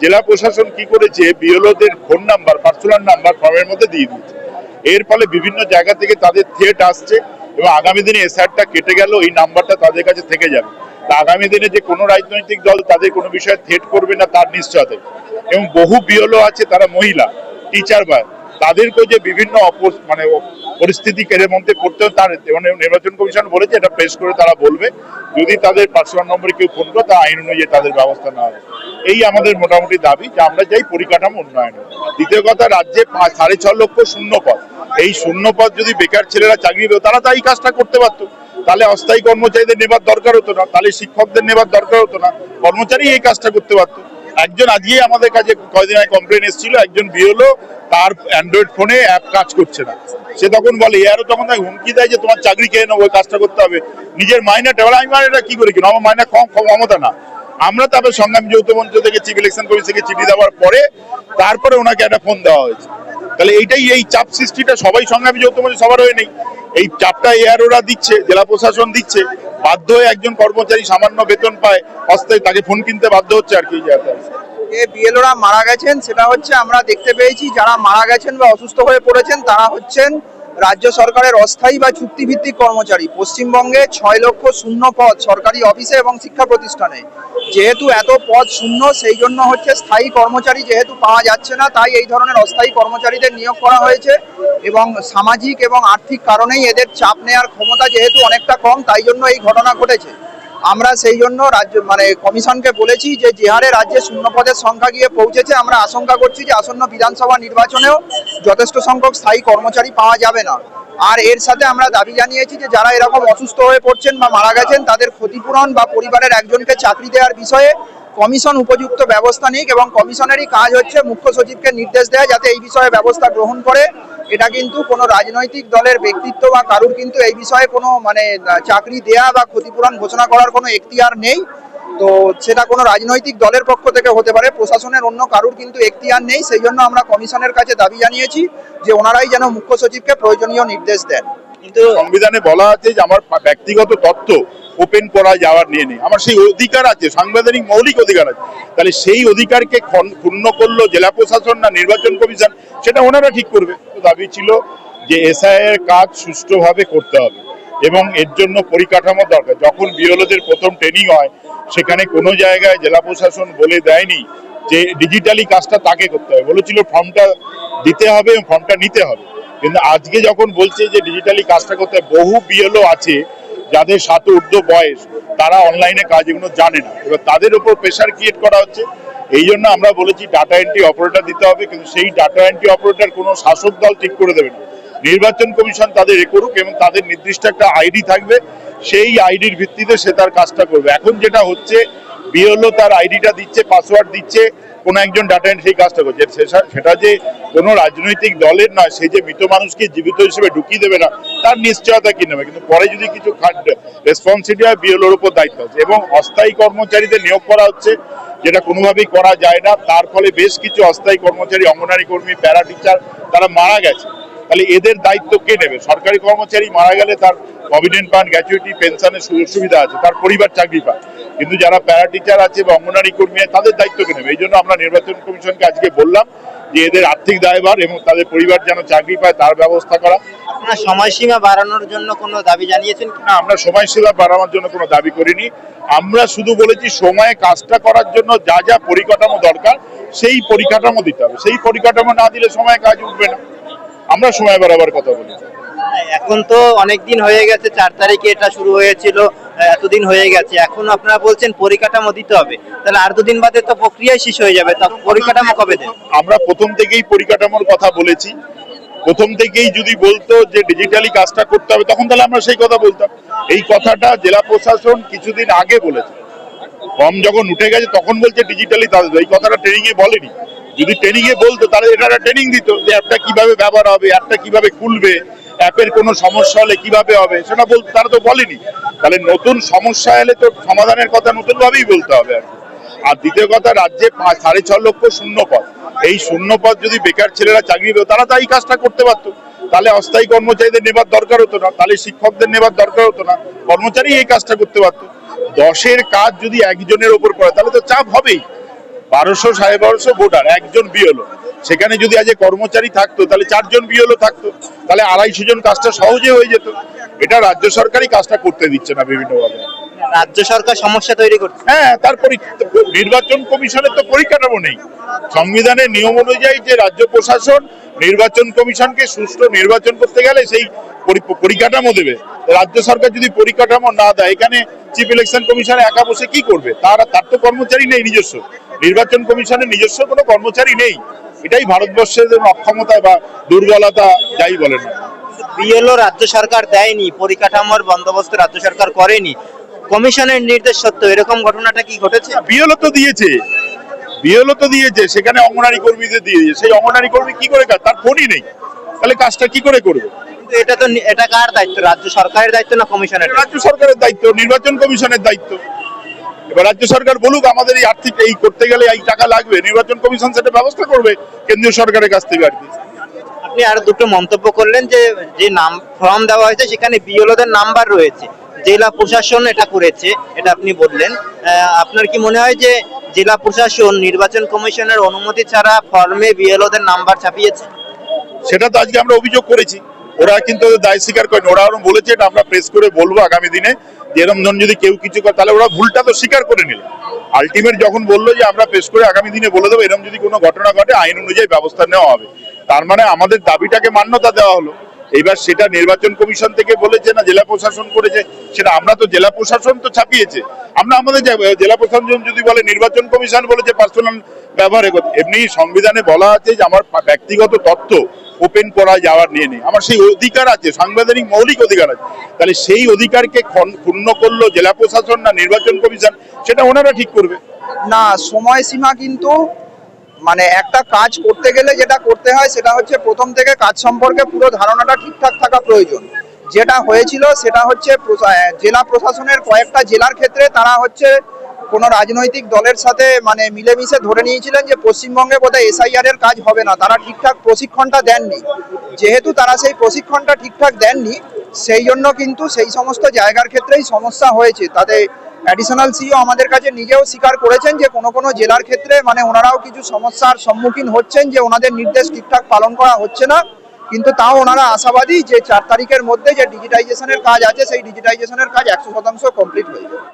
জেলা প্রশাসন কি করেছে? বিএলওদের ফোন নাম্বার পার্সোনাল নাম্বার ফর্মের মধ্যে দিয়ে দিয়েছে। এর ফলে বিভিন্ন জায়গা থেকে তাদের থিয়েট আসছে এবং আগামী দিনে এসআরটা কেটে গেল এই নাম্বারটা তাদের কাছে থেকে যাবে। তা আগামী দিনে যে কোনো রাজনৈতিক দল তাদের কোনো বিষয়ে থ্রেট করবে না, তার নিশ্চয়তা। এবং বহু বিএলও আছে, তারা মহিলা টিচার বা তাদেরকেও যে বিভিন্ন মানে পরিস্থিতি এর মধ্যে পড়তে তার মানে নির্বাচন কমিশন বলেছে, এটা প্রেস করে তারা বলবে। যদি তাদের পার্সোনাল নম্বরে কেউ ফোন করে, তা আইন অনুযায়ী তাদের ব্যবস্থা নেওয়া হবে। এই আমাদের মোটামুটি দাবি যে আমরা চাই পরিকাঠামো উন্নয়ন দ্বিতীয় কথা, রাজ্যে সাড়ে ছ লক্ষ শূন্য পদ এই শূন্য পদ যদি বেকার ছেলেরা চাকরি পেত, তারা তো এই কাজটা করতে পারতো। তাহলে অস্থায়ী কর্মচারীদের নেবার দরকার হতো না, তাহলে শিক্ষকদের নেবার দরকার হতো না। কর্মচারী এই কাজটা করতে পারতো। একজন আজকে আমাদের কাছে কয়দিন আগে কমপ্লেন এসেছিল, একজন বিহলো তার অ্যান্ড্রয়েড ফোনে অ্যাপ কাজ করছে না। সে তখন বলে এআরও তখন তাকে হুমকি দেয় যে তোমার চাকরি খেয়ে নেব, ওই কাজটা করতে হবে। নিজের মাইনাটা বলে আমি মাইনাটা কি করি কিনা আমার মাইনা কম ক্ষমতা না। আমরা তারপরে সংগ্রাম যৌথ মঞ্চ থেকে চিফ ইলেকশন কমিশনকে চিঠি দেওয়ার পরে তারপরে ওনাকে একটা ফোন দেওয়া হয়েছে। তাহলে এইটাই, এই চাপ সৃষ্টিটা সবাই সংগ্রামী যৌথ মঞ্চ সবার হয়ে নেই এই চাপটা এআরওরা দিচ্ছে, জেলা প্রশাসন দিচ্ছে। বাধ্য হয়ে একজন কর্মচারী সামান্য বেতন পায়, অস্থায়ী তাকে ফোন কিনতে বাধ্য হচ্ছে আর কি বিএলওরা মারা গেছেন, সেটা হচ্ছে আমরা দেখতে পেয়েছি, যারা মারা গেছেন বা অসুস্থ হয়ে পড়েছেন, তারা হচ্ছেন রাজ্য সরকারের অস্থায়ী বা চুক্তিভিত্তিক কর্মচারী। পশ্চিমবঙ্গে ছয় লক্ষ শূন্য পদ সরকারি অফিসে এবং শিক্ষা প্রতিষ্ঠানে। যেহেতু এত পদ শূন্য, সেই জন্য হচ্ছে স্থায়ী কর্মচারী যেহেতু পাওয়া যাচ্ছে না, তাই এই ধরনের অস্থায়ী কর্মচারীদের নিয়োগ করা হয়েছে এবং সামাজিক এবং আর্থিক কারণেই এদের চাপ নেওয়ার ক্ষমতা যেহেতু অনেকটা কম, তাই জন্য এই ঘটনা ঘটেছে। আমরা সেই জন্য রাজ্য মানে কমিশনকে বলেছি যে যে হারে রাজ্যে শূন্য পদের সংখ্যা গিয়ে পৌঁছেছে, আমরা আশঙ্কা করছি যে আসন্ন বিধানসভা নির্বাচনেও যথেষ্ট সংখ্যক স্থায়ী কর্মচারী পাওয়া যাবে না। আর এর সাথে আমরা দাবি জানিয়েছি যে যারা এরকম অসুস্থ হয়ে পড়ছেন বা মারা গেছেন, তাদের ক্ষতিপূরণ বা পরিবারের একজনকে চাকরি দেওয়ার বিষয়ে কমিশন উপযুক্ত ব্যবস্থা নিক এবং কমিশনেরই কাজ হচ্ছে মুখ্য সচিবকে নির্দেশ দেয় যাতে এই বিষয়ে ব্যবস্থা গ্রহণ করে। এটা কিন্তু কোনো রাজনৈতিক দলের ব্যক্তিত্ব বা কারুর কিন্তু এই বিষয়ে কোনো মানে চাকরি দেয়া বা ক্ষতিপূরণ ঘোষণা করার কোনো এখতিয়ার নেই। তো সেটা কোনো রাজনৈতিক দলের পক্ষ থেকে হতে পারে, প্রশাসনের অন্য কারুর কিন্তু এখতিয়ার নেই। সেই জন্য আমরা কমিশনের কাছে দাবি জানিয়েছি যে ওনারাই যেন মুখ্য সচিবকে প্রয়োজনীয় নির্দেশ দেন। কিন্তু সংবিধানে বলা আছে যে আমার ব্যক্তিগত তথ্য ওপেন করা যাওয়ার নিয়ে নেই। আমার সেই অধিকার আছে, সাংবিধানিক মৌলিক অধিকার আছে। তাহলে সেই অধিকারকে ক্ষুণ্ণ করল জেলা প্রশাসন না নির্বাচন কমিশন, সেটা ওনারা ঠিক করবে। দাবি ছিল যে এসআই এর কাজ সুষ্ঠুভাবে করতে হবে এবং এর জন্য পরিকাঠামো দরকার। যখন বিরোধীদের প্রথম ট্রেনিং হয়, সেখানে কোনো জায়গায় জেলা প্রশাসন বলে দেয়নি যে ডিজিটালি কাজটা তাকে করতে হবে। বলেছিল ফর্মটা দিতে হবে এবং ফর্মটা নিতে হবে। কিন্তু আজকে যখন বলছে যে ডিজিটালি কাজটা করতে বহু বিএলও আছে যাদের সাত ঊর্ধ্ব বয়স, তারা অনলাইনে কাজ এগুলো জানে না। এবার তাদের উপর প্রেশার ক্রিয়েট করা হচ্ছে। এই জন্য আমরা বলেছি ডাটা এন্ট্রি অপারেটর দিতে হবে, কিন্তু সেই ডাটা এন্ট্রি অপারেটর কোনো শাসক দল ঠিক করে দেবে না। নির্বাচন কমিশন তাদের এ করুক এবং তাদের নির্দিষ্ট একটা আইডি থাকবে, সেই আইডির ভিত্তিতে সে তার কাজটা করবে। এখন যেটা হচ্ছে বিএলও তার আইডিটা দিচ্ছে পাসওয়ার্ড দিচ্ছে কোন একজন ডাটা এন্ট্রি কাজটা করছে। সেটা- যে কোনো রাজনৈতিক দলের নয় সেই যে মৃত মানুষকে জীবিত হিসেবে ঢুকিয়ে দেবে না, তার নিশ্চয়তা কি নেবে? কিন্তু পরে যদি কিছু রেসপন্সিবিলিটি হয় বিএলওর উপর দায়িত্ব আছে। এবং অস্থায়ী কর্মচারীদের নিয়োগ করা হচ্ছে, যেটা কোনোভাবেই করা যায় না। তার ফলে বেশ কিছু অস্থায়ী কর্মচারী, অঙ্গনারী কর্মী প্যারা টিচার তারা মারা গেছে। তাহলে এদের দায়িত্ব কে নেবে? সরকারি কর্মচারী মারা গেলে তার প্রভিডেন্ট ফান্ড গ্র্যাচুইটি পেনশনের সুযোগ সুবিধা আছে তার পরিবার চাকরি পায়। কিন্তু যারা প্যারা টিচার আছে বা অঙ্গনারী কর্মী আছে তাদের দায়িত্ব কে নেবে? এই জন্য আমরা নির্বাচন কমিশনকে আজকে বললাম যে এদের আর্থিক দায়ভার এবং তাদের পরিবার যেন চাকরি পায় তার ব্যবস্থা করা। আপনারা সময়সীমা বাড়ানোর জন্য কোনো দাবি জানিয়েছেন না আমরা সময়সীমা বাড়ানোর জন্য কোনো দাবি করিনি। আমরা শুধু বলেছি সময়ে কাজটা করার জন্য যা যা পরিকাঠামো দরকার সেই পরিকাঠামো দিতে হবে। সেই পরিকাঠামো না দিলে সময় কাজ উঠবে না। আমরা সময় বাড়াবার কথা বলি। এখন তো অনেক দিন হয়ে গেছে চার তারিখে এটা শুরু হয়েছিল এতদিন হয়ে গেছে। এখন আপনারা বলছেন পরিকাঠামো দিতে হবে। তাহলে আর দুদিন বাদে তো প্রক্রিয়াই শেষ হয়ে যাবে তা পরিকাঠামো কবে দেন? আমরা প্রথম থেকেই পরিকাঠামোর কথা বলেছি। প্রথম থেকেই যদি বলতো যে ডিজিটালি কাজটা করতে হবে তখন তাহলে আমরা সেই কথা বলতাম। এই কথাটা জেলা প্রশাসন কিছুদিন আগে বলেছে। ফর্ম যখন উঠে গেছে তখন বলছে ডিজিটালি তাদের এই কথাটা ট্রেনিং এ বলেনি। যদি ট্রেনিং এ বলতো, তাহলে এটা ট্রেনিং দিত যে অ্যাপটা কীভাবে ব্যবহার হবে অ্যাপটা কীভাবে খুলবে অ্যাপের কোনো সমস্যা হলে কীভাবে হবে, সেটা বলতো, তারা তো বলেনি। তাহলে নতুন সমস্যা এলে তো সমাধানের কথা নতুন ভাবেই বলতে হবে আর দ্বিতীয় কথা, রাজ্যে সাড়ে ছ লক্ষ শূন্য পদ এই শূন্য পদ যদি বেকার ছেলেরা চাকরি পেত, তারা তো এই কাজটা করতে পারতো। তাহলে অস্থায়ী কর্মচারীদের নেবার দরকার হতো না, তাহলে শিক্ষকদের নেবার দরকার হতো না কর্মচারী এই কাজটা করতে পারতো। দশের কাজ যদি একজনের ওপর পড়ে, তাহলে তো চাপ হবেই। বারোশো, সাড়ে বারোশো ভোটার, একজন বিএলও। সেখানে যদি আজ কর্মচারী থাকতো, তাহলে চারজন বিএলও থাকতো। তাহলে আড়াইশো জন কাজটা সহজে হয়ে যেত। এটা রাজ্য সরকারই কাজটা করতে দিচ্ছে না বিভিন্নভাবে। রাজ্য সরকার সমস্যা তৈরি করছে। হ্যাঁ তারপরে নির্বাচন কমিশনের তো পরিকাঠামো নেই। সংবিধানের নিয়ম অনুযায়ী যে রাজ্য প্রশাসন নির্বাচন কমিশনকে সুষ্ঠু নির্বাচন করতে গেলে সেই পরিকাঠামো দেবে। রাজ্য সরকার যদি পরিকাঠামো না দেয় এখানে চিফ ইলেকশন কমিশন একা বসে কি করবে? তার তার তো কর্মচারী নেই নিজস্ব। নির্বাচন কমিশনের নিজস্ব কোনো কর্মচারী নেই। এটাই ভারতবর্ষের অক্ষমতা বা দুর্বলতা যাই বলেন। বিএলও রাজ্য সরকার দেয়নি পরিকাঠামোর বন্দোবস্ত রাজ্য সরকার করেনি। কমিশনের নির্দেশ সত্ত্বেও এরকম ঘটনাটা কি ঘটেছে? বিএলও তো দিয়েছে। বিএলও তো দিয়েছে সেখানে অঙ্গনারী কর্মীদের দিয়েছে। সেই অঙ্গনারী কর্মী কি করে কাজ? তার ফোনই নেই। তাহলে কাজটা কি করে করবে? এটা তো এটা কার দায়িত্ব? রাজ্য সরকারের দায়িত্ব না কমিশনের রাজ্য সরকারের দায়িত্ব নির্বাচন কমিশনের দায়িত্ব। এবার রাজ্য সরকার বলুক আমাদের এই আর্থিক এই করতে গেলে এই টাকা লাগবে। নির্বাচন কমিশন সেটা ব্যবস্থা করবে কেন্দ্রীয় সরকারের কাছ থেকে আর কি। আপনি আর দুটো মন্তব্য করলেন যে যে নাম ফর্ম দেওয়া হয়েছে সেখানে বিএলওদের নাম্বার রয়েছে। জেলা প্রশাসন এটা করেছে, এটা আপনি বললেন। আপনার কি মনে হয় যে জেলা প্রশাসন, নির্বাচন কমিশনের অনুমতি ছাড়া ফর্মে বিএলওদের নাম্বার ছাপিয়েছে? সেটা তো আজকে আমরা অভিযোগ করেছি। ওরা কিন্তু দায় স্বীকার করেনি। ওরা আরও বলেছে, এটা আমরা প্রেস করে বলব আগামী দিনে। যে এরম ধরুন যদি কেউ কিছু করে, তাহলে ওরা ভুলটা তো স্বীকার করে নিল। আলটিমেট যখন বলল যে আমরা প্রেস করে আগামী দিনে বলে দেবো এরকম যদি কোনো ঘটনা ঘটে, আইন অনুযায়ী ব্যবস্থা নেওয়া হবে। তার মানে আমাদের দাবিটাকে মান্যতা দেওয়া হলো। এবার সেটা নির্বাচন কমিশন থেকে বলেছে না, জেলা প্রশাসন করেছে, সেটা আমরা তো জেলা প্রশাসন তো ছাপিয়েছে। আমরা আমাদের জেলা প্রশাসন যদি বলে, নির্বাচন কমিশন বলেছে পার্সোনাল ব্যবহারে এমনি সংবিধানে বলা আছে যে আমার ব্যক্তিগত তথ্য ওপেন করা যাওয়ার নিয়ে নেই। আমার সেই অধিকার আছে, সাংবিধানিক মৌলিক অধিকার আছে। তাহলে সেই অধিকারকে ক্ষুণ্ণ করল জেলা প্রশাসন না নির্বাচন কমিশন, সেটা ওনারা ঠিক করবে। না, সময়সীমা কিন্তু মানে একটা কাজ করতে গেলে যেটা করতে হয় সেটা হচ্ছে প্রথম থেকে কাজ সম্পর্কে পুরো ধারণাটা ঠিকঠাক থাকা প্রয়োজন। যেটা হয়েছিল সেটা হচ্ছে জেলা প্রশাসনের কয়েকটা জেলার ক্ষেত্রে তারা হচ্ছে কোনো রাজনৈতিক দলের সাথে মানে মিলেমিশে ধরে নিয়েছিলেন যে পশ্চিমবঙ্গে বোধহয় এসআইআর এর কাজ হবে না। তারা ঠিকঠাক প্রশিক্ষণটা দেননি। যেহেতু তারা সেই প্রশিক্ষণটা ঠিকঠাক দেননি, সেই জন্য কিন্তু সেই সমস্ত জায়গার ক্ষেত্রেই সমস্যা হয়েছে। তাদের অ্যাডিশনাল সিও আমাদের কাছে নিজেও স্বীকার করেছেন যে কোনো কোনো জেলার ক্ষেত্রে মানে ওনারাও কিছু সমস্যার সম্মুখীন হচ্ছেন যে ওনাদের নির্দেশ ঠিকঠাক পালন করা হচ্ছে না। কিন্তু তাও ওনারা আশাবাদী যে চার তারিখের মধ্যে যে ডিজিটাইজেশনের কাজ আছে, সেই ডিজিটাইজেশনের কাজ একশো শতাংশ কমপ্লিট হয়ে যাবে।